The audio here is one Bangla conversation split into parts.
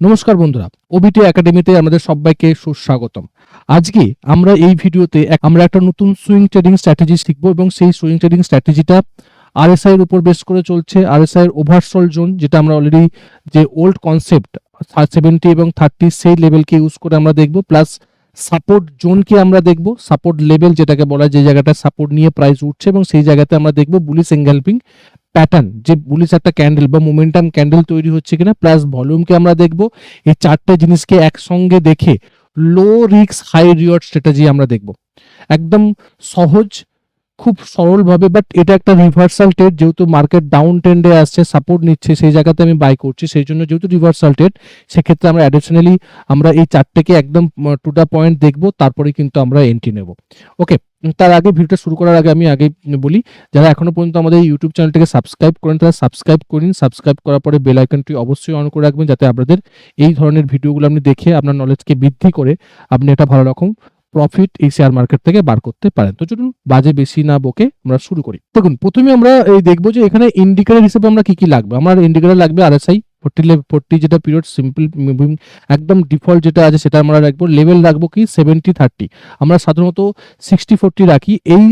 নমস্কার বন্ধুরা, ওবিটি একাডেমিতে আমাদের সবাইকে সুস্বাগতম। আজকে আমরা এই ভিডিওতে আমরা একটা নতুন সুইং ট্রেডিং স্ট্র্যাটেজি শিখব এবং সেই সুইং ট্রেডিং স্ট্র্যাটেজিটা আরএসআই এর উপর বেস করে চলছে। আরএসআই এর ওভারসল জোন যেটা আমরা অলরেডি যে ওল্ড কনসেপ্ট সেভেন্টি এবং থার্টি সেই লেভেলকে ইউজ করে আমরা দেখব। প্লাস সাপোর্ট জোনকে আমরা দেখব। সাপোর্ট লেভেল যেটাকে বলা যে জায়গাটা সাপোর্ট নিয়ে প্রাইস উঠছে এবং সেই জায়গাতে আমরা দেখব বুলিশ এঙ্গেলপিং প্যাটার্ন যে বুলিশ একটা ক্যান্ডেল বা মোমেন্টাম ক্যান্ডেল তৈরি হচ্ছে কিনা প্লাস ভলিউমকে আমরা দেখব, এই চারটে জিনিসকে একসঙ্গে দেখে low risk high reward strategy আমরা দেখব। একদম সহজ, খুব সরলভাবে বাট এটা একটা রিভার্সাল ট্রেড যেহেতু মার্কেট ডাউন ট্রেন্ডে আসছে সাপোর্ট নিচ্ছে, সেই জায়গাতে আমি বাই করছি, সেই জন্য যেহেতু রিভার্সাল ট্রেড সেক্ষেত্রে আমরা অ্যাডিশনালি আমরা এই চারটেকে একদম টু দা পয়েন্ট দেখব, তারপরে কিন্তু আমরা এন্ট্রি নেব। ওকে তার আগে ভিডিওটা শুরু করার আগে আমি আগে বলি, যারা এখনও পর্যন্ত আমাদের ইউটিউব চ্যানেলটাকে সাবস্ক্রাইব করেন, তারা সাবস্ক্রাইব করুন সাবস্ক্রাইব করার পরে বেল আইকনটি অবশ্যই অন করে রাখবেন যাতে আপনাদের এই ধরনের ভিডিওগুলো আপনি দেখে আপনার নলেজকে বৃদ্ধি করে আপনি একটা ভালো রকম প্রফিট এই শেয়ার মার্কেট থেকে বার করতে পারেন। তো চলুন, বাজে বেশি না বকে আমরা শুরু করি। দেখুন, প্রথমে আমরা এই দেখব যে এখানে ইন্ডিকেটার হিসেবে আমরা কি কি লাগবে? আমার ইন্ডিকেটার লাগবে আরএসআই ফোর্টি ফোর্টি যেটা পিরিয়ড সিম্পল মুভিং একদম ডিফল্ট যেটা আছে সেটা আমরা রাখব লেভেল রাখব কি সেভেন্টি থার্টি আমরা সাধারণত সিক্সটি ফোর্টি রাখি, এই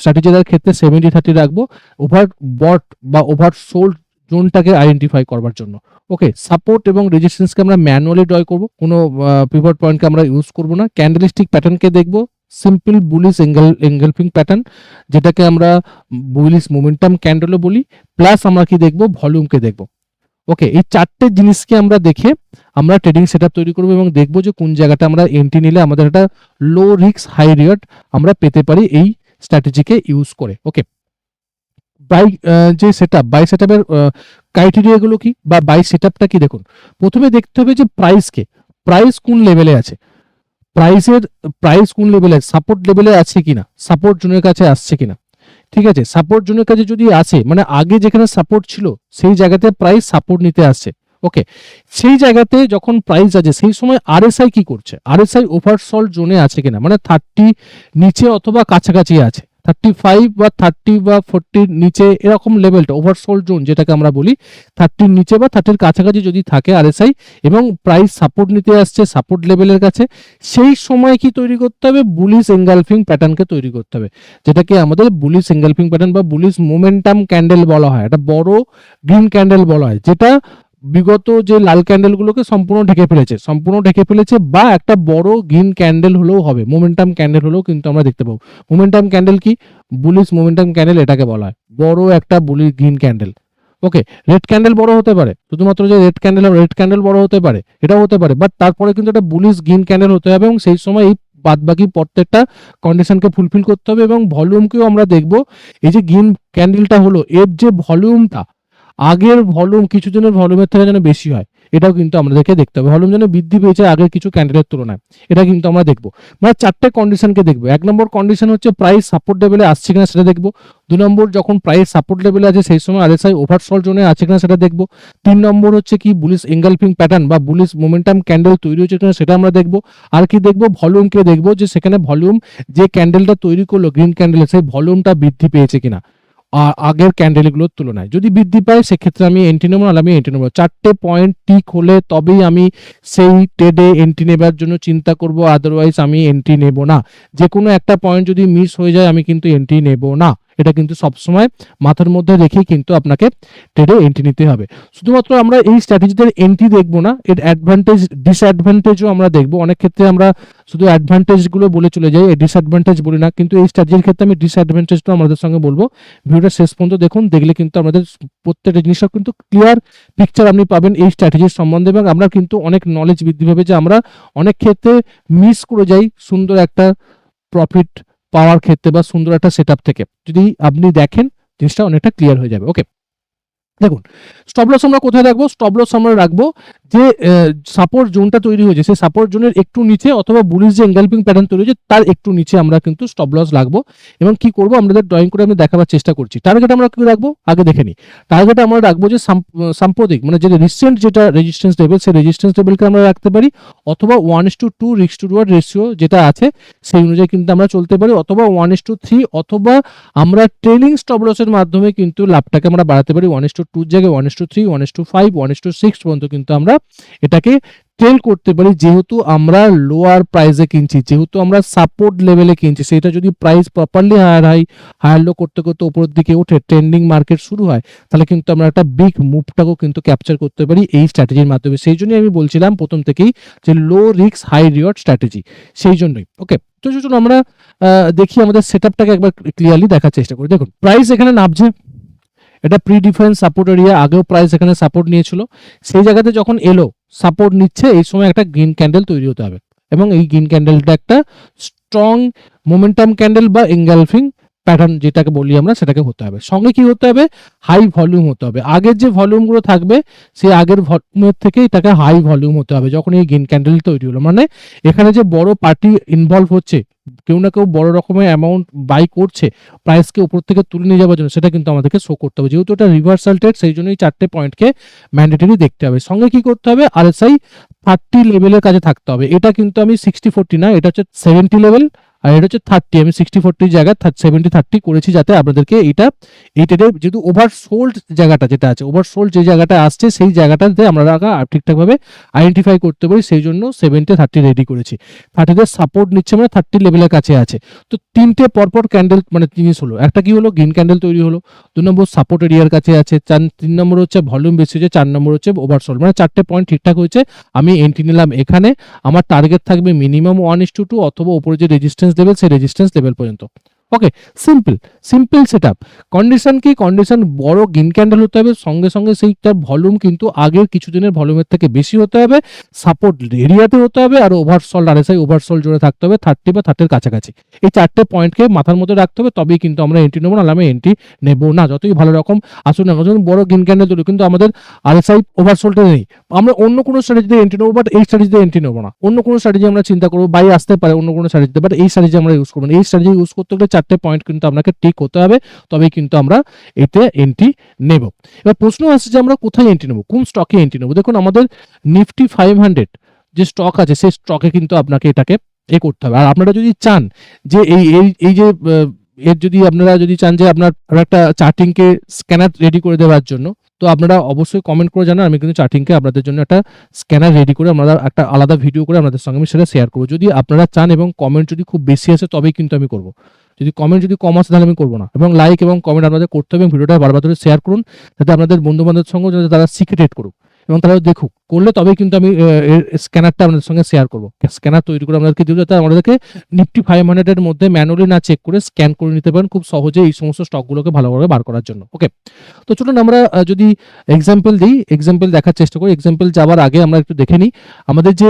স্ট্র্যাটেজিটার ক্ষেত্রে সেভেন্টি থার্টি রাখব ওভার বট বা ওভার সোল্ড জোনটাকে আইডেন্টিফাই করবার জন্য। ওকে সাপোর্ট এবং রেজিস্ট্যান্সকে আমরা ম্যানুয়ালি ড্রয় করব, কোনো পিভট পয়েন্টকে আমরা ইউজ করব না। ক্যান্ডেলিস্টিক প্যাটার্নকে দেখব simple bullish angle engulfing pattern যেটাকে আমরা বুলিশ মোমেন্টাম ক্যান্ডেলও বলি প্লাস আমরা কি দেখব ভলিউমকে দেখব। ওকে এই চারটে জিনিসকে আমরা দেখে আমরা ট্রেডিং সেটআপ তৈরি করব এবং দেখব যে কোন জায়গাটা আমরা এন্ট্রি নিলে আমাদের একটা লো রিস্ক হাই রিওয়ার্ড আমরা পেতে পারি এই স্ট্র্যাটেজিকে ইউজ করে। ওকে বাই যে সেটআপ বাই সেটআপের ক্রাইটেরিয়াগুলো কি বা বাই সেটআপটা কি দেখুন, প্রথমে দেখতে হবে যে প্রাইসকে প্রাইস কোন লেভেলে আছে প্রাইসের প্রাইস কোন লেভেলে সাপোর্ট লেভেলে আছে কিনা সাপোর্ট জোনের কাছে আসছে কিনা। ঠিক আছে সাপোর্ট জোনের কাছে যদি আসে মানে আগে যেখানে সাপোর্ট ছিল, সেই জায়গাতে প্রাইস সাপোর্ট নিতে আসছে ওকে সেই জায়গাতে যখন প্রাইস আছে সেই সময় আরএসআই কি করছে? আর এস আই ওভারসল জোনে আছে কিনা? মানে থার্টি নিচে অথবা কাছাকাছি আছে। থার্টি ফাইভ বা থার্টি বা ফোরটির নিচে এরকম লেভেলটা ওভারসোল জোন যেটাকে আমরা বলি থার্টির নিচে বা থার্টির কাছাকাছি যদি থাকে আরএসআই এবং প্রাইস সাপোর্ট নিতে আসছে সাপোর্ট লেভেলের কাছে, সেই সময় কি তৈরি করতে হবে? বুলিশ এঙ্গালফিং প্যাটার্নকে তৈরি করতে হবে। যেটাকে আমাদের বুলিশ এঙ্গালফিং প্যাটার্ন বা বুলিশ মোমেন্টাম ক্যান্ডেল বলা হয়, একটা বড় গ্রিন ক্যান্ডেল বলা হয়, যেটা বিগত যে লাল ক্যান্ডেলগুলোকে সম্পূর্ণ ঢেকে ফেলেছে, সম্পূর্ণ ঢেকে ফেলেছে বা একটা বড় গ্রিন ক্যান্ডেল হলেও হবে, মোমেন্টাম ক্যান্ডেল হলেও কিন্তু আমরা দেখতে পাবো। মোমেন্টাম ক্যান্ডেল কি? বুলিশ মোমেন্টাম ক্যান্ডেল এটাকে বলা হয়। বড় একটা bullish green candle. Okay, red candle বড় হতে পারে, শুধুমাত্র যে রেড ক্যান্ডেল রেড ক্যান্ডেল বড় হতে পারে, এটাও হতে পারে বাট তারপরে কিন্তু একটা বুলিশ গ্রিন ক্যান্ডেল হতে হবে এবং সেই সময় এই বাদ বাকি প্রত্যেকটা কন্ডিশনকে ফুলফিল করতে হবে এবং ভলিউমকেও আমরা দেখব। এই যে গ্রিন ক্যান্ডেলটা হলো, এর যে ভলিউমটা আগের ভলিউম কিছু জনের ভলিউমের থেকে যেন বেশি হয়, এটাও কিন্তু আমাদেরকে দেখতে হবে। ভলিউম যেন বৃদ্ধি পেয়েছে আগের কিছু ক্যান্ডেলের তুলনায়, এটা কিন্তু আমরা দেখব। মানে চারটে কন্ডিশনকে দেখব। এক নম্বর কন্ডিশন হচ্ছে প্রাইস সাপোর্ট লেভেলে আসছে কিনা সেটা দেখব। দু নম্বর যখন প্রাইস সাপোর্ট লেভেলে আছে, সেই সময় আরএসআই ওভারসল জোনে আছে কিনা সেটা দেখব। তিন নম্বর হচ্ছে কি বুলিশ এঙ্গালফিং প্যাটার্ন বা বুলিশ মোমেন্টাম ক্যান্ডেল তৈরি হচ্ছে কিনা সেটা আমরা দেখব। আর কি দেখব? ভলিউমকে দেখব যে সেখানে ভলিউম যে ক্যান্ডেলটা তৈরি করল গ্রিন ক্যান্ডেল সেই ভলিউমটা বৃদ্ধি পেয়েছে কিনা। আগের ক্যান্ডেলগুলোর তুলনায়। যদি বৃদ্ধি পায়, সেক্ষেত্রে আমি এন্ট্রি নেব আমি এন্ট্রি নেব। চারটে পয়েন্ট টিক হলে তবেই আমি সেই ট্রেডে এন্ট্রি নেবার জন্য চিন্তা করব আদারওয়াইজ আমি এন্ট্রি নেব না। যে কোনো একটা পয়েন্ট যদি মিস হয়ে যায়, আমি কিন্তু এন্ট্রি নেব না। এটা কিন্তু সবসময় মাথার মধ্যে রেখেই কিন্তু আপনাকে ট্রেডে এন্ট্রি নিতে হবে। শুধুমাত্র আমরা এই স্ট্র্যাটেজিদের এন্ট্রি দেখব না, এর অ্যাডভান্টেজ ডিসঅ্যাডভান্টেজও আমরা দেখব। অনেক ক্ষেত্রে আমরা শুধু অ্যাডভান্টেজগুলো বলে চলে যাই, এই ডিসঅ্যাডভান্টেজ বলি না, কিন্তু এই স্ট্র্যাটেজির ক্ষেত্রে আমি ডিসঅ্যাডভান্টেজটা আমাদের সঙ্গে বলব। ভিডিওটা শেষ পর্যন্ত দেখুন, দেখলে কিন্তু আমাদের প্রত্যেকটা জিনিসটা কিন্তু ক্লিয়ার পিকচার আপনি পাবেন এই স্ট্র্যাটেজির সম্বন্ধে এবং আমরা কিন্তু অনেক নলেজ বৃদ্ধি পাবে যে আমরা অনেক ক্ষেত্রে মিস করে যাই সুন্দর একটা প্রফিট পাওয়ার ক্ষেত্রে বা সুন্দর একটা সেট থেকে। যদি আপনি দেখেন, জিনিসটা অনেকটা ক্লিয়ার হয়ে যাবে। ওকে দেখুন স্টপ লস আমরা কোথায় রাখব? স্টপ লস আমরা রাখব যে সাপোর্ট জোনটা তৈরি হয়েছে। সেই সাপোর্ট জোনের একটু নিচে অথবা বুলিশ যে এঙ্গেলপিং প্যাটার্ন তৈরি হয়েছে, তার একটু নিচে আমরা কিন্তু স্টপ লস রাখব। এবং কি করব? আমাদের ড্রয়িং করে আমি দেখাবার চেষ্টা করছি। টার্গেট আমরা কি রাখব? আগে দেখে নিই। টার্গেট আমরা রাখব যে সাম- সাম্প্রতিক মানে যে রিসেন্ট যেটা রেজিস্ট্যান্স লেভেল সেই রেজিস্ট্যান্স লেভেলকে আমরা রাখতে পারি। অথবা ওয়ান ইস টু টু রিক্স টু রুয়ার্ড রেশিও যেটা আছে, সেই অনুযায়ী কিন্তু আমরা চলতে পারি। অথবা ওয়ান ইস টু থ্রি অথবা আমরা ট্রেলিং স্টপ লসের মাধ্যমে কিন্তু লাভটাকে আমরা বাড়াতে পারি। ওয়ান ইস টু টুর জায়গায় one to three one to five one to six পর্যন্ত কিন্তু আমরা এটাকে ট্রেল করতে পারি। যেহেতু আমরা লোয়ার প্রাইসে কিনছি, যেহেতু আমরা সাপোর্ট লেভেলে কিনছি, সেটা যদি price properly higher high higher low করতে করতে উপরের দিকে ওঠে ট্রেন্ডিং মার্কেট শুরু হয়, তাহলে কিন্তু আমরা একটা বিগ মুভটাকেও কিন্তু ক্যাপচার করতে পারি এই স্ট্র্যাটেজির মাধ্যমে। সেই জন্যই আমি বলছিলাম প্রথম থেকেই যে low risk high reward strategy সেই জন্যই। ওকে তো চলুন আমরা দেখি আমাদের সেট একবার ক্লিয়ারলি দেখার চেষ্টা করি। দেখুন প্রাইস এখানে নামছে এটা প্রি ডিফারেন্স সাপোর্ট এরিয়া আগেও প্রাইস এখানে সাপোর্ট নিয়েছিল। সেই জায়গাতে যখন এলো সাপোর্ট নিচ্ছে, এই সময় একটা গ্রিন ক্যান্ডেল তৈরি হতে হবে। এবং এই গ্রিন ক্যান্ডেলটা একটা স্ট্রং মোমেন্টাম ক্যান্ডেল বা এঙ্গালফিং প্যাটার্ন যেটাকে বলি আমরা, সেটাকে হতে হবে। সঙ্গে কি হতে হবে? হাই ভলিউম হতে হবে। আগের যে ভলিউমগুলো থাকবে, সেই আগের ভলিউমের থেকে এটাকে হাই ভলিউম হতে হবে, যখন এই গ্রিন ক্যান্ডেল তৈরি হলো। মানে এখানে যে বড় পার্টি ইনভলভ হচ্ছে, কেউ না কেউ বড় রকমের অ্যামাউন্ট বাই করছে প্রাইসকে উপর থেকে তুলে নিয়ে যাওয়ার জন্য, সেটা কিন্তু আমাদেরকে শো করতে হবে। যেহেতু এটা রিভার্সাল ট্রেড সেই জন্যই চারটে পয়েন্টকে ম্যান্ডেটরি দেখতে হবে। সঙ্গে কি করতে হবে? আরএসআই থার্টি লেভেলের কাছে থাকতে হবে। এটা কিন্তু আমি সিক্সটি ফোরটি না, এটা হচ্ছে সেভেন্টি লেভেল আর এটা হচ্ছে থার্টি আমি সিক্সটি ফোরটির জায়গায় সেভেন্টি থার্টি করেছি যাতে আপনাদেরকে এটা এই যেহেতু ওভার সোল্ড জায়গাটা যেটা আছে ওভার সোল্ড যে জায়গাটা আসছে, সেই জায়গাটাতে আমরা ঠিকঠাকভাবে আইডেন্টিফাই করতে পারি, সেই জন্য সেভেন্টি থার্টি রেডি করেছি। থার্টিতে সাপোর্ট নিচ্ছে মানে থার্টি লেভেলের কাছে আছে। তো তিনটে পরপর ক্যান্ডেল মানে জিনিস হলো, একটা কি হলো? গ্রিন ক্যান্ডেল তৈরি হলো। দু নম্বর সাপোর্ট এরিয়ার কাছে আছে। চার, তিন নম্বর হচ্ছে ভলিউম বেশি হচ্ছে চার নম্বর হচ্ছে ওভারসোল মানে চারটে পয়েন্ট ঠিকঠাক হয়েছে, আমি এন্ট্রি নিলাম এখানে। আমার টার্গেট থাকবে minimum one is to two অথবা উপরে যে রেজিস্ট্যান্স লেভেল সেই রেজিস্ট্যান্স লেভেল পর্যন্ত। Okay simple simple setup condition কি? কন্ডিশন বড় গ্রিন ক্যান্ডেল হতে হবে, সঙ্গে সঙ্গে সেইটার ভলিউম কিন্তু আগের কিছু দিনের ভলিউমের থেকে বেশি হতে হবে। সাপোর্ট এরিয়াতে হতে হবে আর ওভারসল আরএসআই ওভারসল জুড়ে থাকতে হবে থার্টি বা থার্টির কাছাকাছি। এই চারটে পয়েন্টকে মাথার মধ্যে রাখতে হবে, তবেই কিন্তু আমরা এন্ট্রি নেব, নাহলে আমি এন্ট্রি নেব না। যতই ভালো রকম আসুন না যখন বড় গ্রিন ক্যান্ডেল তৈরি কিন্তু আমাদের আর এসআই ওভারসোলটা নেই। আমরা অন্য কোনো স্ট্র্যাটেজিতে এন্ট্রি নেব বাট এই স্ট্র্যাটেজিতে এন্ট্রি নেব না। অন্য কোনো স্ট্র্যাটেজি আমরা চিন্তা করব বাই আসতে পারে, অন্য কোনো স্ট্র্যাটেজিতে বাট এই স্ট্র্যাটেজি আমরা ইউজ করব না। এই স্ট্র্যাটেজি ইউজ করতে চারটে পয়েন্ট কিন্তু আপনাকে ঠিক হতে হবে, তবেই কিন্তু আমরা এতে এন্ট্রি নেব। এবার প্রশ্ন আসছে যে আমরা কোথায় এন্ট্রি নেব? কোন স্টকে এন্ট্রি নেব? দেখুন, আমাদের নিফটি ফাইভ হান্ড্রেড যে স্টক আছে, সেই স্টকে কিন্তু আপনাকে এটাকে এ করতে হবে। আর আপনারা যদি চান যে এই এই যে এর যদি আপনারা যদি চান যে আপনার একটা চার্টিংকে স্ক্যানার রেডি করে দেওয়ার জন্য, তো আপনারা অবশ্যই কমেন্ট করে জানান, আমি কিন্তু চার্টিংকে আপনাদের জন্য একটা স্ক্যানার রেডি করে আমরা একটা আলাদা ভিডিও করে আপনাদের সঙ্গে আমি সেটা শেয়ার করব। যদি আপনারা চান এবং কমেন্ট যদি খুব বেশি আসে, তবেই কিন্তু আমি করব। যদি কমেন্ট যদি কম আসে তাহলে আমি করব না। এবং লাইক এবং কমেন্ট আপনাদের করতে হবে এবং ভিডিওটা বারবার ধরে শেয়ার করুন, যাতে আপনাদের বন্ধু বান্ধবের সঙ্গে যাতে তারা সিক্রেট করুক। এবং তারা দেখুক, করলে তবেই কিন্তু আমি স্ক্যানারটা আপনাদের সঙ্গে শেয়ার করব। স্ক্যানার তৈরি করে আপনাদেরকে দিব যাতে আমাদেরকে নিফটি ফাইভ হান্ড্রেডের মধ্যে ম্যানুয়ালি না চেক করে স্ক্যান করে নিতে পারেন খুব সহজে এই সমস্ত স্টকগুলোকে ভালোভাবে বার করার জন্য। ওকে তো চলুন আমরা যদি এক্সাম্পল দিই এক্সাম্পল দেখার চেষ্টা করি। এক্সাম্পল যাওয়ার আগে আমরা একটু দেখে নিই। আমাদের যে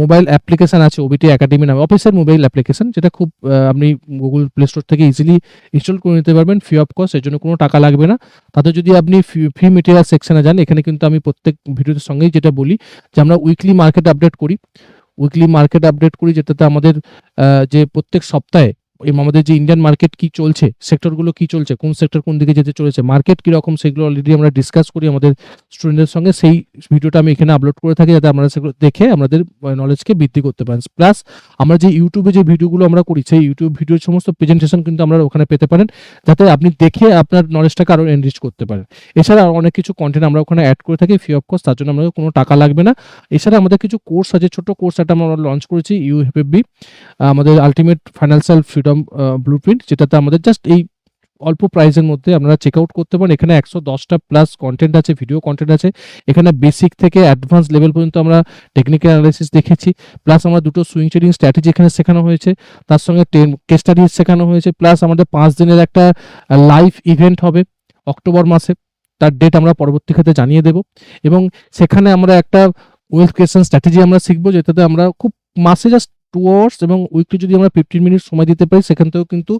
মোবাইল অ্যাপ্লিকেশন আছে ওবিটি একাডেমি নামে অফিসের মোবাইল অ্যাপ্লিকেশন যেটা খুব আপনি গুগল প্লে স্টোর থেকে ইজিলি ইনস্টল করে নিতে পারবেন ফ্রি অফ কস্ট এর জন্য কোনো টাকা লাগবে না। তাতে যদি আপনি ফ্রি মেটেরিয়াল সেকশনে যান, এখানে কিন্তু আমি প্রত্যেক ভিডিওর সঙ্গেই যেটা বলি, যে আমরা উইকলি মার্কেট আপডেট করি। উইকলি মার্কেট আপডেট করি, যেটাতে আমাদের যে প্রত্যেক সপ্তাহে আমাদের যে ইন্ডিয়ান মার্কেট কি চলছে সেক্টরগুলো কি চলছে, কোন সেক্টর কোন দিকে যেতে চলেছে মার্কেট কি রকম, সেগুলো অলরেডি আমরা ডিসকাস করি আমাদের স্টুডেন্টদের সঙ্গে। সেই ভিডিওটা আমি এখানে আপলোড করে থাকি যাতে আমরা সেগুলো দেখে আমাদের নলেজকে বৃদ্ধি করতে পারেন। প্লাস আমরা যে ইউটিউবে যে ভিডিওগুলো আমরা করি, সেই ইউটিউব ভিডিওর সমস্ত প্রেজেন্টেশন কিন্তু আমরা ওখানে পেতে পারেন, যাতে আপনি দেখে আপনার নলেজটাকে আরও এনরিচ করতে পারেন। এছাড়া অনেক কিছু কন্টেন্ট আমরা ওখানে অ্যাড করে থাকি ফ্রি অফ কোর্স তার জন্য আমাদের কোনো টাকা লাগবে না। এছাড়া আমাদের কিছু কোর্স আছে ছোট কোর্স একটা আমরা লঞ্চ করেছি ইউএফবি আমাদের ultimate financial freedom blueprint যেটাতে আমাদের জাস্ট এই অল্প প্রাইসের মধ্যে আপনারা চেক আউট করতে পারেন। এখানে একশো দশটা প্লাস কন্টেন্ট আছে ভিডিও কন্টেন্ট আছে। এখানে বেসিক থেকে অ্যাডভান্স লেভেল পর্যন্ত আমরা টেকনিক্যাল অ্যানালাইসিস দেখেছি। প্লাস আমরা দুটো সুইং ট্রেডিং স্ট্র্যাটেজি এখানে শেখানো হয়েছে। তার সঙ্গে টেন কেস স্টাডি শেখানো হয়েছে। প্লাস আমাদের পাঁচ দিনের একটা লাইভ ইভেন্ট হবে অক্টোবর মাসে। তার ডেট আমরা পরবর্তী ক্ষেত্রে জানিয়ে দেব। এবং সেখানে আমরা একটা ওয়েলথ ক্রিয়েশন স্ট্র্যাটেজি আমরা শিখব, যেটাতে আমরা খুব মাসে জাস্ট টু আওয়ার্স এবং উইকলি যদি আমরা ফিফটিন মিনিট সময় দিতে পারি, সেখান থেকেও কিন্তু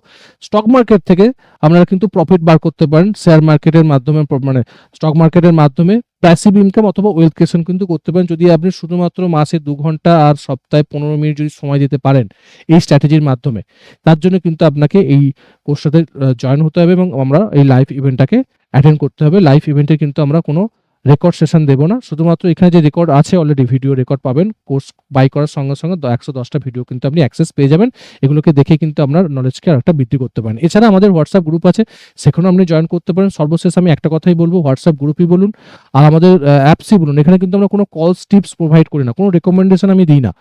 স্টক মার্কেট থেকে আপনারা কিন্তু প্রফিট বার করতে পারেন শেয়ার মার্কেটের মাধ্যমে মানে স্টক মার্কেটের মাধ্যমে। প্যাসিভ ইনকাম অথবা ওয়েলথ ক্রিয়েশন কিন্তু করতে পারেন। যদি আপনি শুধুমাত্র মাসে দু ঘণ্টা আর সপ্তাহে পনেরো মিনিট যদি সময় দিতে পারেন এই স্ট্র্যাটেজির মাধ্যমে, তার জন্য কিন্তু আপনাকে এই কোর্সটাতে জয়েন হতে হবে এবং আমরা এই লাইভ ইভেন্টটাকে অ্যাটেন্ড করতে হবে। লাইভ ইভেন্টে কিন্তু আমরা কোনো রেকর্ড সেশন দেবো না। শুধুমাত্র এখানে যে রেকর্ড আছে অলরেডি ভিডিও রেকর্ড পাবেন। কোর্স বাই করার সঙ্গে সঙ্গে একশো দশটা ভিডিও কিন্তু আপনি অ্যাক্সেস পেয়ে যাবেন। এগুলোকে দেখে কিন্তু আপনার নলেজকে আরেকটা বৃদ্ধি করতে পারেন। এছাড়া আমাদের হোয়াটসঅ্যাপ গ্রুপ আছে, সেখানেও আপনি জয়েন করতে পারেন। সর্বশেষ আমি একটা কথাই বলব হোয়াটসঅ্যাপ গ্রুপই বলুন। আর আমাদের অ্যাপসই বলুন। এখানে কিন্তু আমরা কোনো কলস টিপস প্রোভাইড করি না। কোনো রেকমেন্ডেশন আমি দিই না।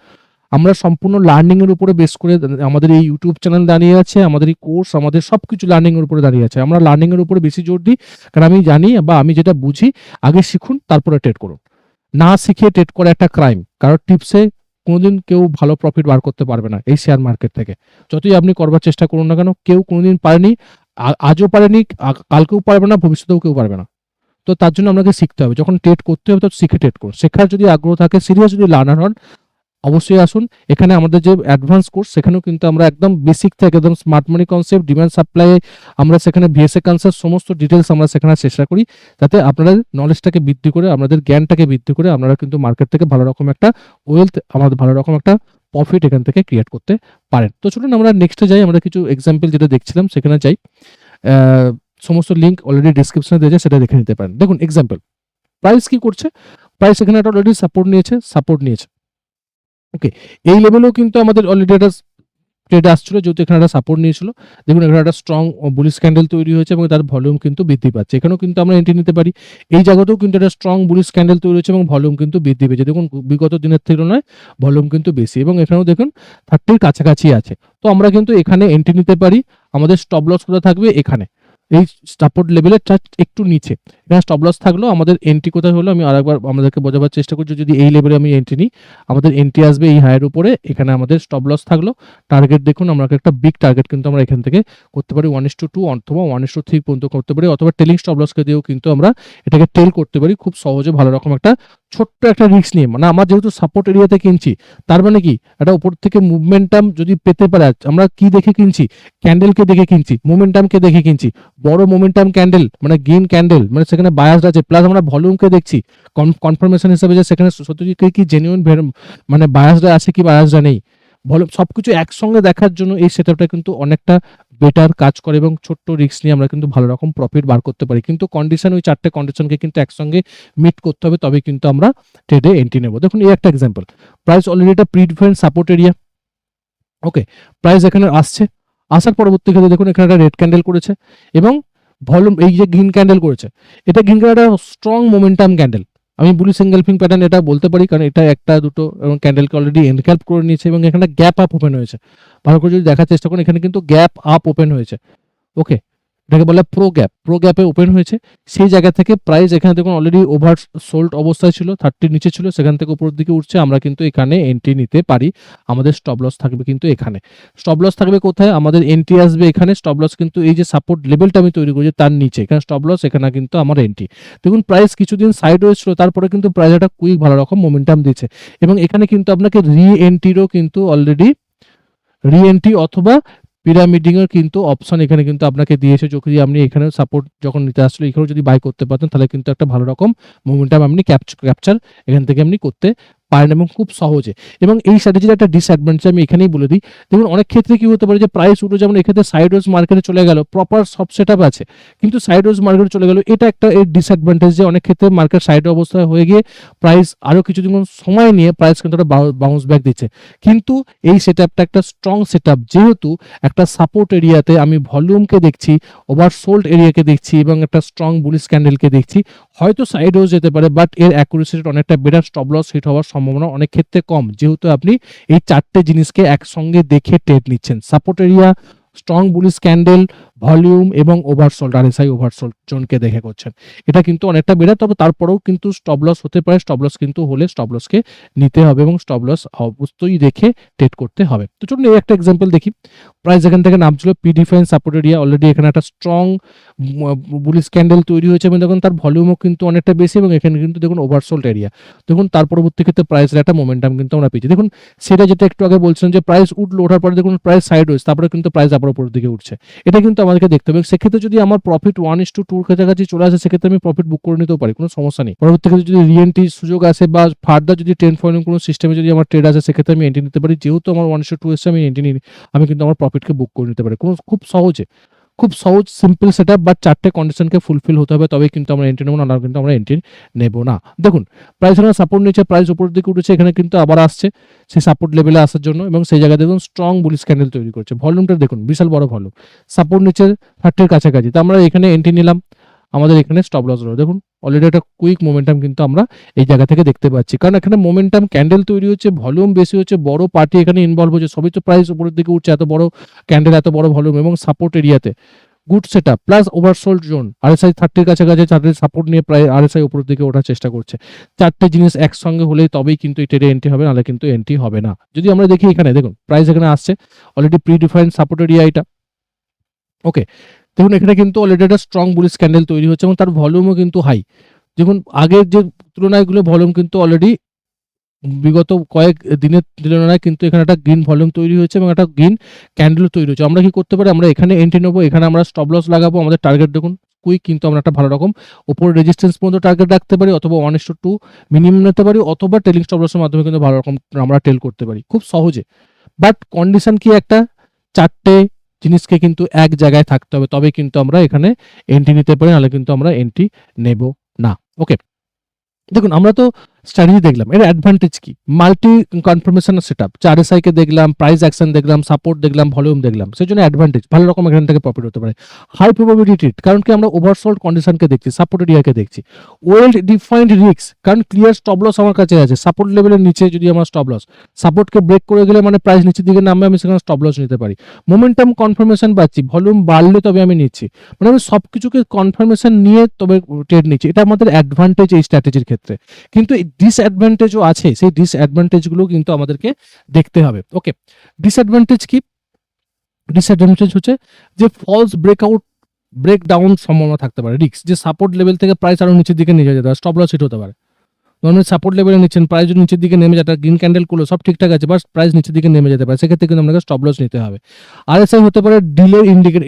আমরা সম্পূর্ণ লার্নিং এর উপরে বেস করে, আমাদের এই ইউটিউব চ্যানেল দাঁড়িয়ে আছে, আমাদের এই কোর্স আমাদের সবকিছু লার্নিং এর উপরে দাঁড়িয়ে আছে। আমরা লার্নিং এর উপরে বেশি জোর দিই, কারণ আমি জানি বা আমি যেটা বুঝি, আগে শিখুন, তারপরে ট্রেড করুন। না শিখে ট্রেড করা একটা ক্রাইম কারণ টিপসে কোনোদিন কেউ ভালো প্রফিট বার করতে পারবে না এই শেয়ার মার্কেট থেকে। যতই আপনি করবার চেষ্টা করুন না কেন, কেউ কোনোদিন পারেনি আজও পারেনি কালকেও পারবে না, ভবিষ্যতেও কেউ পারবে না। তো তার জন্য আপনাকে শিখতে হবে। যখন ট্রেড করতে হবে তো শিখে ট্রেড করুন। শেখার যদি আগ্রহ থাকে সিরিয়াস যদি লার্নার হন অবশ্যই আসুন। এখানে আমাদের যে অ্যাডভান্স কোর্স সেখানেও কিন্তু আমরা একদম বেসিক থেকে একদম smart money concept demand supply আমরা সেখানে ভিএসএ কনসেপ্ট সমস্ত ডিটেলস আমরা সেখানে চেষ্টা করি। যাতে আপনারা নলেজটাকে বৃদ্ধি করে, আপনাদের জ্ঞানটাকে বৃদ্ধি করে, আপনারা কিন্তু মার্কেট থেকে ভালো রকম একটা ওয়েলথ আমাদের ভালো রকম একটা প্রফিট এখান থেকে ক্রিয়েট করতে পারেন। তো চলুন আমরা নেক্সটে যাই, আমরা কিছু এক্সাম্পল যেটা দেখছিলাম, সেখানে যাই। সমস্ত লিঙ্ক অলরেডি ডিসক্রিপশনে দিয়েছে সেটা দেখে নিতে পারেন। দেখুন এক্সাম্পল প্রাইস কি করছে? প্রাইস এখানে একটা অলরেডি সাপোর্ট নিয়েছে সাপোর্ট নিয়েছে। ওকে এই লেভেলেও কিন্তু আমাদের অলরেডি একটা ট্রেড আসছিল, যেহেতু এখানে একটা সাপোর্ট নিয়েছিল। দেখুন, এখানে একটা স্ট্রং বুলিশ ক্যান্ডেল তৈরি হয়েছে এবং তার ভলিউম কিন্তু বৃদ্ধি পাচ্ছে। এখানেও কিন্তু আমরা এন্ট্রি নিতে পারি। এই জায়গাতেও কিন্তু একটা স্ট্রং বুলিশ ক্যান্ডেল তৈরি হয়েছে এবং ভলিউম কিন্তু বৃদ্ধি পেয়েছে। দেখুন, বিগত দিনের তুলনায় ভলিউম কিন্তু বেশি এবং এখানেও দেখুন থার্টির কাছাকাছি আছে। তো আমরা কিন্তু এখানে এন্ট্রি নিতে পারি। আমাদের স্টপ লস কোথায় থাকবে? এখানে। এই সাপোর্ট লেভেলের চার্জ একটু নিচে। এখানে স্টপ লস থাকলেও আমাদের এন্ট্রি কোথায় হলো, আমি আরেকবার আমাদেরকে বোঝাবার চেষ্টা করছি, যদি এই লেভেলে আমি এন্ট্রি নিই, আমাদের এন্ট্রি আসবে এই হায়ের উপরে, এখানে আমাদের স্টপ লস থাকল। টার্গেট দেখুন, আমরা একটা বিগ টার্গেট কিন্তু আমরা এখান থেকে করতে পারি ওয়ান ইস টু টু অথবা ওয়ান ইস টু থ্রি পর্যন্ত করতে পারি, অথবা টেলিং স্টপ লসকে দিয়েও কিন্তু আমরা এটাকে টেল করতে পারি, খুব সহজে ভালো রকম একটা ছোট্ট একটা রিস্ক নিয়ে। মানে আমার যেহেতু সাপোর্ট এরিয়াতে কিনছি, তার মানে কি? একটা উপর থেকে মুভমেন্টাম যদি পেতে পারে, আমরা কি দেখে কিনছি? ক্যান্ডেলকে দেখে কিনছি মোমেন্টামকে দেখে কিনছি। বড় মোমেন্টাম ক্যান্ডেল মানে গ্রিন ক্যান্ডেল মানে সেখানে বায়াস আছে। প্লাস আমরা ভলিউমকে দেখছি। কনফার্মেশন হিসাবে যে সেখানে সত্যি কি জেনুইন মানে বায়াসটা আছে কি বায়াসটা নেই। ভলিউম সবকিছু একসঙ্গে দেখার জন্য এই সেটআপটা কিন্তু অনেকটা বেটার কাজ করে এবং ছোট্ট রিস্ক নিয়ে আমরা কিন্তু ভালো রকম প্রফিট বার করতে পারি। কিন্তু কন্ডিশন ওই চারটে কন্ডিশনকে কিন্তু একসঙ্গে মিট করতে হবে তবে কিন্তু আমরা ট্রেডে এন্ট্রি নেব। দেখুন, এই একটা এক্সাম্পল প্রাইস অলরেডি এটা predefined support area okay price এখানে আসছে। আসার পরবর্তী ক্ষেত্রে দেখুন, এখানে একটা রেড ক্যান্ডেল করেছে এবং ভলিউম এই যে গ্রিন ক্যান্ডেল করেছে, এটা green candle strong momentum candle আমি বলি সিঙ্গেলফিং প্যাটার্ন এটা বলতে পারি, কারণ এটা একটা দুটো এবং ক্যান্ডেলকে অলরেডি এনক্যাপ করে নিয়েছে এবং এখানে গ্যাপ আপ ওপেন হয়েছে। ভালো করে যদি দেখার চেষ্টা করেন, এখানে কিন্তু গ্যাপ আপ ওপেন হয়েছে। ওকে এটাকে বলে প্রো গ্যাপ প্রো গ্যাপে ওপেন হয়েছে। সেই জায়গা থেকে প্রাইস এখানে দেখুন অলরেডি ওভার সোল্ড অবস্থায় ছিল থার্টির নিচে ছিল, সেখান থেকে উপরের দিকে উঠছে। আমরা কিন্তু এখানে এন্ট্রি নিতে পারি। আমাদের স্টপ লস থাকবে কিন্তু এখানে। স্টপ লস থাকবে কোথায়? আমাদের এন্ট্রি আসবে এখানে। স্টপ লস কিন্তু এই যে সাপোর্ট লেভেলটা আমি তৈরি করেছি তার নিচে। এখানে স্টপ লস এখানে কিন্তু আমার এন্ট্রি দেখুন প্রাইস কিছুদিন সাইড হয়েছিল তারপরে কিন্তু প্রাইস একটা কুইক ভালো রকম মোমেন্টাম দিচ্ছে এবং এখানে কিন্তু আপনাকে রি এন্ট্রিরও কিন্তু অলরেডি রি এন্ট্রি অথবা পিরামিডিং এর কিন্তু অপশন এখানে কিন্তু আপনাকে দিয়েছে যদি আপনি এখানে সাপোর্ট যখন নিতে আসলে এখানেও যদি বাই করতে পারতেন, তাহলে কিন্তু একটা ভালো রকম মোমেন্টাম আপনি ক্যাপচার এখান থেকে আপনি করতে পারেন এবং খুব সহজে। এবং এই স্ট্র্যাটেজির একটা ডিসঅ্যাডভান্টেজ আমি এখানেই বলে দিই। দেখুন, অনেক ক্ষেত্রে কি হতে পারে যে প্রাইস উঠে যেমন এক্ষেত্রে সাইড ওয়েজ মার্কেটে চলে গেল প্রপার সব সেট আছে। কিন্তু সাইড ওয়েজ মার্কেটে চলে গেল, এটা একটা এর ডিসঅ্যাডভান্টেজ যে অনেক ক্ষেত্রে মার্কেট সাইড অবস্থায় হয়ে গিয়ে প্রাইস আরও কিছুদিন সময় নিয়ে প্রাইস কিন্তু একটা বাউন্স ব্যাক দিচ্ছে। কিন্তু এই সেট আপটা একটা স্ট্রং সেট আপ যেহেতু একটা সাপোর্ট এরিয়াতে আমি ভলিউমকে দেখছি ওভার সোল্ড এরিয়াকে দেখছি এবং একটা স্ট্রং বুলিশ ক্যান্ডেলকে দেখছি, হয়তো সাইড হয়ে যেতে পারে বাট এর অ্যাকুরেসি অনেকটা বেটার স্টপ লস হিট হওয়ার সম্ভাবনা অনেক ক্ষেত্রে কম। যেহেতু আপনি এই চারটে জিনিসকে একসঙ্গে দেখে ট্রেড নিচ্ছেন। Support area strong bullish candle volume এবং ওভারসোল্ড আর এসআই ওভারসোল্ড জোনকে দেখে করছেন। এটা কিন্তু অনেকটা বেড়ে, তবে তারপরেও কিন্তু স্টপ লস হতে পারে স্টপ লস কিন্তু হলে স্টপ লসকে নিতে হবে এবং স্টপ লস অবশ্যই দেখে ট্রেড করতে হবে। তো চলুন এই একটা এক্সাম্পল দেখি। প্রাইস এখান থেকে নামছিল পি ডিফেন্স সাপোর্ট এরিয়া অলরেডি এখানে একটা স্ট্রং বুলিশ ক্যান্ডেল তৈরি হয়েছে এবং দেখুন তার ভলিউমও কিন্তু অনেকটা বেশি এবং এখানে কিন্তু দেখুন ওভারসোল্ড এরিয়া দেখুন তার পরবর্তী ক্ষেত্রে প্রাইসের একটা মোমেন্টাম কিন্তু আমরা পেয়েছি। দেখুন, সেটা যেটা একটু আগে বলছিলাম যে প্রাইস উঠল, ওঠার পরে দেখুন প্রাইস সাইড হয়েছে তারপরে কিন্তু প্রাইস আবার উপরের দিকে উঠছে। এটা কিন্তু আমাদেরকে দেখতে হবে। সেক্ষেত্রে যদি আমার profit one is to two কাছাকাছি চলে আসে, সেক্ষেত্রে আমি প্রফিট বুক করে নিতেও পারি, কোনো সমস্যা নেই। পরবর্তী ক্ষেত্রে যদি রিএন্ট্রি সুযোগ আসে বা ফার্দার যদি টেন ফাইনিং কোনো সিস্টেমে যদি আমার ট্রেড আসে, সেক্ষেত্রে আমি এন্ট্রি নিতে পারি। যেহেতু আমার ওয়ান ইস টু এসে আমি এন্ট্রি নিই, আমি কিন্তু আমার প্রফিটকে বুক করে নিতে পারি। কোনো খুব সহজে। খুব সহজ সিম্পল সেট আপ বাট চারটে কন্ডিশনকে ফুলফিল হতে হবে তবে কিন্তু আমরা এন্ট্রি নেব না কিন্তু আমরা এন্ট্রি নেব না। দেখুন প্রাইস এখানে সাপোর্ট নিচ্ছে প্রাইস উপরের দিকে উঠেছে, এখানে কিন্তু আবার আসছে সেই সাপোর্ট লেভেলে আসার জন্য, এবং সেই জায়গায় দেখুন স্ট্রং বুলিশ ক্যান্ডেল তৈরি করছে। ভলিউমটা দেখুন, বিশাল বড় ভলিউম সাপোর্ট নিচ্ছে থার্টির কাছাকাছি। তো আমরা এখানে এন্ট্রি নিলাম। আমাদের এখানে স্টপ লস রয়েছে। দেখুন অলরেডি একটা কুইক মোমেন্টাম কিন্তু আমরা এই জায়গা থেকে দেখতে পাচ্ছি। কারণ এখানে মোমেন্টাম ক্যান্ডেল তৈরি হচ্ছে ভলিউম বেশি হচ্ছে, বড় পার্টি এখানে ইনভলভ হচ্ছে। সবই তো প্রাইস উপরের দিকে উঠছে, এত বড় ক্যান্ডেল এত বড় ভলিউম এবং সাপোর্ট এরিয়াতে good set up plus oversold zone RSI থার্টির কাছাকাছি চারটির সাপোর্ট নিয়ে প্রায় আরএসআই উপরের দিকে ওঠার চেষ্টা করছে। চারটে জিনিস একসঙ্গে হলেই তবেই কিন্তু এই ট্রেডে এন্ট্রি হবে, নাহলে কিন্তু এন্ট্রি হবে না। যদি আমরা দেখি এখানে, দেখুন প্রাইস এখানে আসছে। Already predefined support area এটা। ওকে দেখুন, এখানে কিন্তু অলরেডি একটা স্ট্রং বুলিশ ক্যান্ডেল তৈরি হচ্ছে এবং তার ভলিউমও কিন্তু হাই দেখুন, আগের যে তুলনায়গুলো ভলিউম কিন্তু অলরেডি বিগত কয়েক দিনের তুলনায় কিন্তু এখানে একটা গ্রিন ভলিউম তৈরি হয়েছে এবং একটা গ্রিন ক্যান্ডেল তৈরি হচ্ছে আমরা কি করতে পারি? আমরা এখানে এন্ট্রি নেব, এখানে আমরা স্টপ লস লাগাবো, আমাদের টার্গেট দেখুন কুইক কিন্তু আমরা একটা ভালো রকম ওপর রেজিস্ট্যান্স পর্যন্ত টার্গেট রাখতে পারি অথবা ওয়ান ইস টু মিনিমাম নিতে পারি অথবা টেলিং স্টপ লসের মাধ্যমে কিন্তু ভালো রকম আমরা টেল করতে পারি, খুব সহজে। বাট কন্ডিশন কি একটা? চারটে জিনিসকে কিন্তু এক জায়গায় থাকতে হবে তবে কিন্তু আমরা এখানে এন্ট্রি নিতে পারি, নাহলে কিন্তু আমরা এন্ট্রি নেব না। ওকে দেখুন, আমরা তো স্ট্র্যাটেজি দেখলাম। এর অ্যাডভান্টেজ কি? মাল্টি কনফার্মেশন সেট আপ চারএসআই কে দেখলাম প্রাইস অ্যাকশন দেখলাম সাপোর্ট দেখলাম ভলিউম দেখলাম। সেই জন্য অ্যাডভান্টেজ ভালো রকম এখান থেকে প্রফিট হতে পারে। হাই প্রবাবিলিটি কারণ কি আমরা ওভারসোল্ড কন্ডিশনকে দেখছি সাপোর্ট এরিয়াকে দেখছি। ওয়েল ডিফাইন্ড রিক্স কারণ ক্লিয়ার স্টপ লস আমার কাছে আছে। সাপোর্ট লেভেলের নিচে যদি আমার স্টপ লস সাপোর্টকে ব্রেক করে গেলে মানে প্রাইস নিচের দিকে নামবে, আমি সেখানে স্টপ লস নিতে পারি। মোমেন্টাম কনফার্মেশন পাচ্ছি। ভলিউম বাড়লে তবে আমি নিচ্ছি। মানে আমি সব কিছুকে কনফার্মেশন নিয়ে তবে ট্রেড নিচ্ছি। এটা আমাদের অ্যাডভান্টেজ এই স্ট্র্যাটেজির ক্ষেত্রে। কিন্তু ডিসঅ্যাডভান্টেজও আছে, সেই ডিসঅ্যাডভান্টেজগুলো কিন্তু আমাদেরকে দেখতে হবে। ওকে ডিসঅ্যাডভান্টেজ কি? ডিসঅ্যাডভান্টেজ হচ্ছে যে ফলস ব্রেকআউট ব্রেকডাউন সম্ভাবনা থাকতে পারে রিক্স যে সাপোর্ট লেভেল থেকে প্রাইস আরও নিচের দিকে নিয়ে যেতে পারে স্টপ লস হিট হতে পারে। নর্মালি সাপোর্ট লেভেলে নিচ্ছেন প্রাইস যদি নিচের দিকে নেমে যায় গ্রিন ক্যান্ডেল করল সব ঠিকঠাক আছে বাট প্রাইস নিচের দিকে নেমে যেতে পারে। সেক্ষেত্রে কিন্তু আপনাকে স্টপ লস নিতে হবে। আর আরএসআই হতে পারে ডিলে ইন্ডিকেট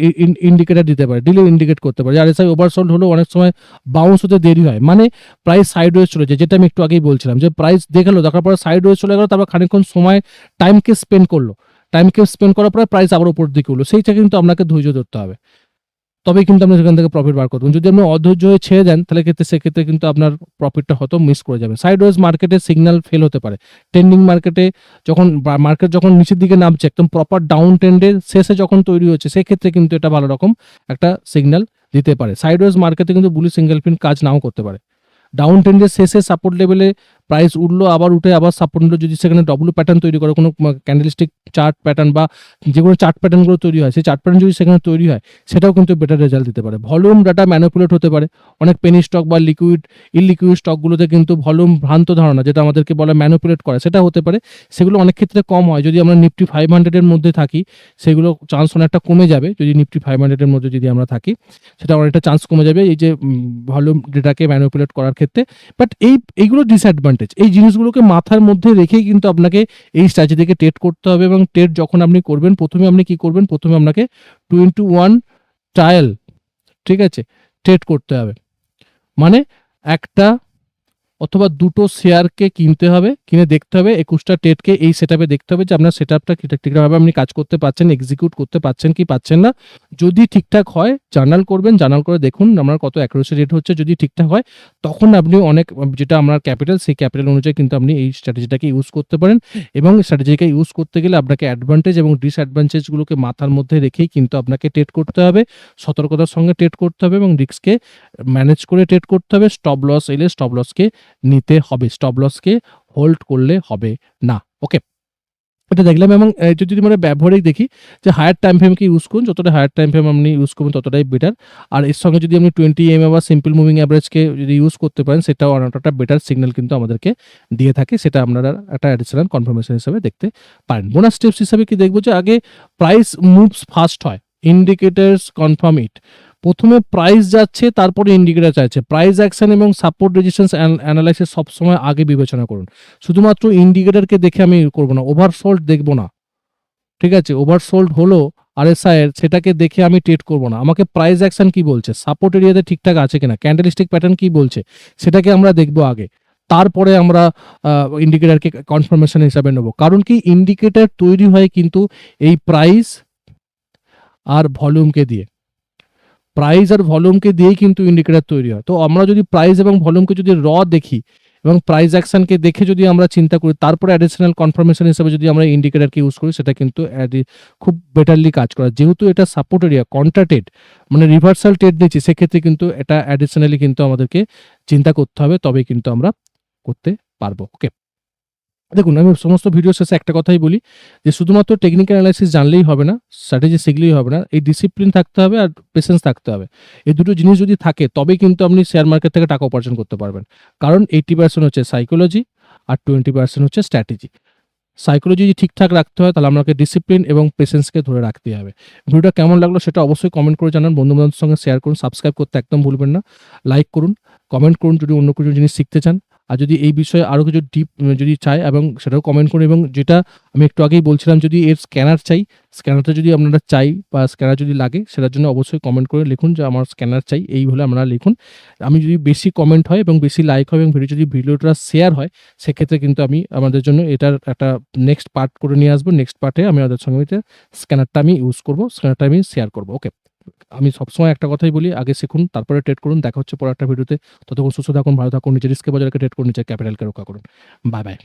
ইন্ডিকেটার দিতে পারে ডিলে ইন্ডিকেট করতে পারে। আর আরএসআই ওভারসোল্ড হলেও অনেক সময় বাউন্স হতে দেরি হয়। মানে প্রাইস সাইড ওয়েজ চলে যায় যেটা আমি একটু আগেই বলছিলাম, যে প্রাইস দেখাল, দেখার পরে সাইড ওয়েজ চলে গেলো, তারপর খানিকক্ষণ সময় টাইমকে স্পেন্ড করল। টাইমকে স্পেন্ড করার পরে প্রাইস আবার উপর দিকে উঠল। সেইটা কিন্তু আপনাকে ধৈর্য ধরতে হবে। তবেই কিন্তু আপনি সেখান থেকে প্রফিট বার করবেন। যদি আপনি অধৈর্য হয়ে ছেড়ে দেন, তাহলে ক্ষেত্রে সেক্ষেত্রে কিন্তু আপনার প্রফিটটা হয়তো মিস করে যাবে। সাইড ওয়েজ মার্কেটে সিগন্যাল ফেল হতে পারে। ট্রেন্ডিং মার্কেটে যখন মার্কেট যখন নিচের দিকে নামছে, একদম প্রপার ডাউন ট্রেন্ডের শেষে যখন তৈরি হচ্ছে, সেক্ষেত্রে কিন্তু এটা ভালো রকম একটা সিগন্যাল দিতে পারে। সাইড ওয়েজ মার্কেটে কিন্তু বুলি সিঙ্গেল পিন কাজ নাও করতে পারে। ডাউন ট্রেন্ডের শেষে সাপোর্ট লেভেলে প্রাইস উঠল, আবার উঠে আবার সাপোর্ট নিলো, যদি সেখানে ডব্লু প্যাটার্ন তৈরি করে, কোনো ক্যান্ডেলস্টিক চার্ট প্যাটার্ন বা যে কোনো চার্ট প্যাটার্নগুলো তৈরি হয়, সেই চার্ট প্যাটার্ন যদি সেখানে তৈরি হয়, সেটাও কিন্তু বেটার রেজাল্ট দিতে পারে। ভলিউম ডাটা ম্যানিপুলেট হতে পারে। অনেক পেনি স্টক বা লিকুইড ইলিকুইড স্টকগুলোতে কিন্তু ভলিউম ভ্রান্ত ধারণা, যেটা আমাদেরকে বলে ম্যানিপুলেট করা, সেটা হতে পারে। সেগুলো অনেক ক্ষেত্রে কম হয়। যদি আমরা নিফটি ফাইভ হান্ড্রেডের মধ্যে থাকি, সেগুলো চান্স অনেকটা কমে যাবে। যদি নিফটি ফাইভ হান্ড্রেডের মধ্যে যদি আমরা থাকি, সেটা অনেকটা চান্স কমে যাবে এই যে ভলিউম ডেটাকে ম্যানিপুলেট করার ক্ষেত্রে। বাট এই, এইগুলো ডিসঅ্যাডভান্টেজ এই জিনিসগুলোকে মাথার মধ্যে রেখেই কিন্তু আপনাকে এই স্ট্র্যাটেজি থেকে ট্রেড করতে হবে এবং টেট যখন আপনি করবেন, প্রথমে আপনি কি করবেন? প্রথমে আপনাকে টু ইন্টু ওয়ান ট্রায়াল ঠিক আছে? টেট করতে হবে। মানে একটা অথবা দুটো শেয়ারকে কিনতে হবে, কিনে দেখতে হবে, একুশটা ট্রেডকে এই সেট দেখতে হবে যে আপনার সেট আপটা ঠিকঠাকভাবে আপনি কাজ করতে পারছেন এক্সিকিউট করতে পারছেন কি পাচ্ছেন না। যদি ঠিকঠাক হয় জার্নাল করবেন জার্নাল করে দেখুন আপনার কত অ্যাকুরেসি রেট হচ্ছে। যদি ঠিকঠাক হয়, তখন আপনি অনেক, যেটা আপনার ক্যাপিটাল সেই ক্যাপিটাল অনুযায়ী কিন্তু আপনি এই স্ট্র্যাটেজিটাকে ইউজ করতে পারেন এবং স্ট্র্যাটেজিকে ইউজ করতে গেলে আপনাকে অ্যাডভান্টেজ এবং ডিসঅ্যাডভান্টেজগুলোকে মাথার মধ্যে রেখেই কিন্তু আপনাকে ট্রেড করতে হবে। সতর্কতার সঙ্গে ট্রেড করতে হবে এবং রিস্ককে ম্যানেজ করে ট্রেড করতে হবে। স্টপ লস এলে স্টপ লসকে নিতে হবে স্টপ লসকে হোল্ড করলে হবে না ওকে এটা দেখলাম এবং যদি মানে ব্যবহারিক দেখি যে হায়ার টাইম ফ্রেমকে ইউজ করুন, যতটা হায়ার টাইম ফ্রেম আপনি ইউজ করবেন ততটাই বেটার আর এর সঙ্গে যদি আপনি টোয়েন্টি এম বা সিম্পল মুভিং অ্যাভারেজকে যদি ইউজ করতে পারেন, সেটাও অনেকটা বেটার সিগন্যাল কিন্তু আমাদেরকে দিয়ে থাকে, সেটা আপনারা একটা অ্যাডিশনাল কনফার্মেশন হিসাবে দেখতে পারেন। বোনাস স্টেপস হিসাবে কি দেখব যে আগে প্রাইস মুভস ফাস্ট হয় ইন্ডিকেটার্স কনফার্ম ইট প্রথমে প্রাইস যাচ্ছে, তারপরে ইন্ডিকেটার চাইছে। প্রাইস অ্যাকশন এবং সাপোর্ট রেজিস্ট্যান্স অ্যানালাইসিস সবসময় আগে বিবেচনা করুন। শুধুমাত্র ইন্ডিকেটারকে দেখে আমি করব না ওভারসোল্ড দেখব না। ঠিক আছে ওভারসোল্ড হলো আরএসআই এর, সেটাকে দেখে আমি ট্রেড করব না। আমাকে প্রাইস অ্যাকশন কি বলছে? সাপোর্ট এরিয়াতে ঠিকঠাক আছে কিনা? ক্যান্ডেলস্টিক প্যাটার্ন কি বলছে? সেটাকে আমরা দেখব আগে। তারপরে আমরা ইন্ডিকেটারকে কনফার্মেশন হিসাবে নেব। কারণ কি ইন্ডিকেটার তৈরি হয় কিন্তু এই প্রাইস আর ভলিউমকে দিয়ে। প্রাইস আর ভলিউমকে দিয়েই কিন্তু ইন্ডিকেটার তৈরি হয়। তো আমরা যদি প্রাইস এবং ভলিউমকে যদি র দেখি এবং প্রাইস অ্যাকশনকে দেখে যদি আমরা চিন্তা করি, তারপরে অ্যাডিশনাল কনফার্মেশন হিসেবে যদি আমরা ইন্ডিকেটারকে ইউজ করি, সেটা কিন্তু খুব বেটারলি কাজ করে। যেহেতু এটা সাপোর্ট এরিয়া কন্ট্রাটেড মানে রিভার্সাল ট্রেড নিচ্ছি সেক্ষেত্রে কিন্তু এটা অ্যাডিশনালি কিন্তু আমাদেরকে চিন্তা করতে হবে তবে কিন্তু আমরা করতে পারব। ওকে দেখুন, আমি সমস্ত ভিডিও শেষে একটা কথাই বলি যে শুধুমাত্র টেকনিক্যাল অ্যানালাইসিস জানলেই হবে না স্ট্র্যাটেজি শিখলেই হবে না, এই ডিসিপ্লিন থাকতে হবে আর পেশেন্স থাকতে হবে। এই দুটো জিনিস যদি থাকে, তবে কিন্তু আপনি শেয়ার মার্কেট থেকে টাকা উপার্জন করতে পারবেন। কারণ এইটি পার্সেন্ট হচ্ছে সাইকোলজি আর টোয়েন্টি পার্সেন্ট হচ্ছে স্ট্র্যাটেজি সাইকোলজি যদি ঠিকঠাক রাখতে হয়, তাহলে আমাকে ডিসিপ্লিন এবং পেশেন্সকে ধরে রাখতে হবে। ভিডিওটা কেমন লাগল সেটা অবশ্যই কমেন্ট করে জানান বন্ধু বান্ধবের সঙ্গে শেয়ার করুন সাবস্ক্রাইব করতে একদম ভুলবেন না। লাইক করুন কমেন্ট করুন যদি অন্য কিছু জিনিস শিখতে চান। আর যদি এই বিষয়ে আরও কিছু ডিপ যদি চাই এবং সেটাও কমেন্ট করুন এবং যেটা আমি একটু আগেই বলছিলাম যদি এর স্ক্যানার চাই স্ক্যানারটা যদি আপনারা চাই বা স্ক্যানার যদি লাগে, সেটার জন্য অবশ্যই কমেন্ট করে লিখুন যে আমার স্ক্যানার চাই, এই হলে আপনারা লিখুন। আমি যদি বেশি কমেন্ট হয় এবং বেশি লাইক হয় এবং ভিডিও যদি, ভিডিওটা শেয়ার হয়, সেক্ষেত্রে কিন্তু আমি আমাদের জন্য এটার একটা নেক্সট পার্ট করে নিয়ে আসব। নেক্সট পার্টে আমি আমাদের সঙ্গে স্ক্যানারটা আমি ইউজ করব স্ক্যানারটা আমি শেয়ার করব ওকে আমি সবসময় একটা কথাই বলি, আগে শিখুন, তারপরে ট্রেড করুন, দেখা হচ্ছে পরে একটা ভিডিওতে। ততক্ষণ সুস্থ থাকুন, ভালো থাকুন, নিজের রিস্কে বজায় ট্রেড করুন, নিজের ক্যাপিটালকে রক্ষা করুন। Bye bye